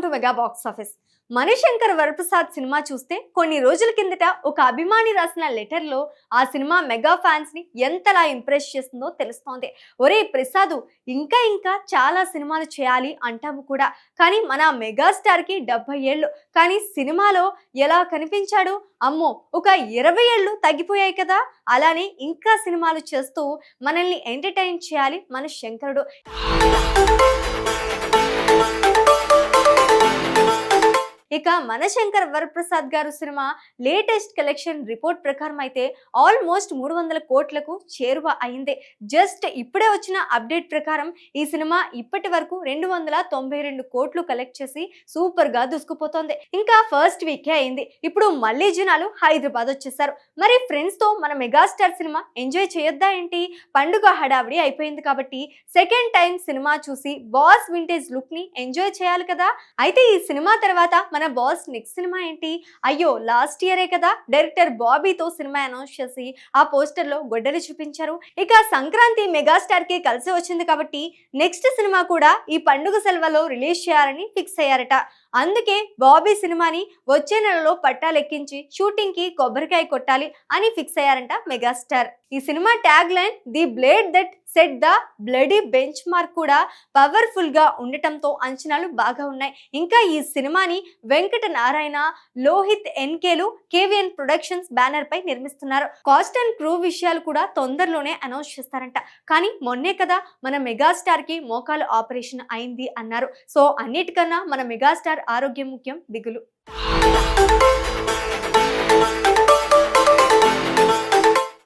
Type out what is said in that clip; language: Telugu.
To mega box office. Manishankar Varaprasad cinema చూస్తే కొన్ని రోజుల కిందట ఒక అభిమాని రాసిన లెటర్లో ఆ సినిమా మెగా ఫ్యాన్స్ని ఎంతలా ఇంప్రెస్ చేస్తుందో తెలుస్తోంది. ఒరే ప్రసాద్ ఇంకా ఇంకా చాలా సినిమాలు చేయాలి అంటాము కూడా. కానీ మన మెగాస్టార్కి డెబ్బై ఏళ్ళు. కానీ సినిమాలో ఎలా కనిపించాడు? అమ్మో ఒక ఇరవై ఏళ్ళు తగ్గిపోయాయి కదా. అలానే ఇంకా సినిమాలు చేస్తూ మనల్ని ఎంటర్టైన్ చేయాలి మన శంకరుడు ఇక మనశంకర్ వరప్రసాద్ గారు సినిమా లేటెస్ట్ కలెక్షన్ రిపోర్ట్ ప్రకారం అయితే ఆల్మోస్ట్ మూడు వందల కోట్లకు చేరువ అయింది. జస్ట్ ఇప్పుడే వచ్చిన అప్డేట్ ప్రకారం ఈ సినిమా ఇప్పటి వరకు రెండు వందల తొంభై రెండు కోట్లు కలెక్ట్ చేసి సూపర్గా దూసుకుపోతోంది. ఇంకా ఫస్ట్ వీకే అయింది. ఇప్పుడు మళ్ళీ జనాలు హైదరాబాద్ వచ్చేసారు. మరి ఫ్రెండ్స్తో మన మెగాస్టార్ సినిమా ఎంజాయ్ చేయొద్దా ఏంటి? పండుగ హడావిడి అయిపోయింది కాబట్టి సెకండ్ టైం సినిమా చూసి బాస్ వింటేజ్ లుక్ని ఎంజాయ్ చేయాలి కదా? అయితే ఈ సినిమా తర్వాత మన బాస్ నెక్స్ట్ సినిమా ఏంటి? అయ్యో లాస్ట్ ఇయరే కదా. డైరెక్టర్ బాబీతో సినిమా అనౌన్స్ చేసి ఆ పోస్టర్లో గొడ్డలి చూపించారు. ఇక సంక్రాంతి మెగాస్టార్కి కలిసి వచ్చింది కాబట్టి నెక్స్ట్ సినిమా కూడా ఈ పండుగ సెలవులో రిలీజ్ చేయాలని ఫిక్స్ అయ్యారట. అందుకే బాబీ సినిమాని వచ్చే నెలలో పట్టాలెక్కించి షూటింగ్కి కొబ్బరికాయ కొట్టాలి అని ఫిక్స్ అయ్యారంట మెగాస్టార్. ఈ cinema tag line the blade that set the bloody benchmark కూడా పవర్ఫుల్గా ఉండటంతో అంచనాలు బాగా ఉన్నాయి. ఇంకా ఈ సినిమాని వెంకట నారాయణ లోహిత్ ఎన్కేలు కేవీఎన్ ప్రొడక్షన్స్ బ్యానర్ పై నిర్మిస్తున్నారు. కాస్ట్ అండ్ క్రూ విషయాలు కూడా తొందరలోనే అనౌన్స్ చేస్తారంట. కానీ మొన్నే కదా మన మెగాస్టార్కి మోకాలు ఆపరేషన్ అయింది అన్నారు. సో అన్నిటికన్నా మన మెగాస్టార్ ఆరోగ్యం ముఖ్యం దిగులు.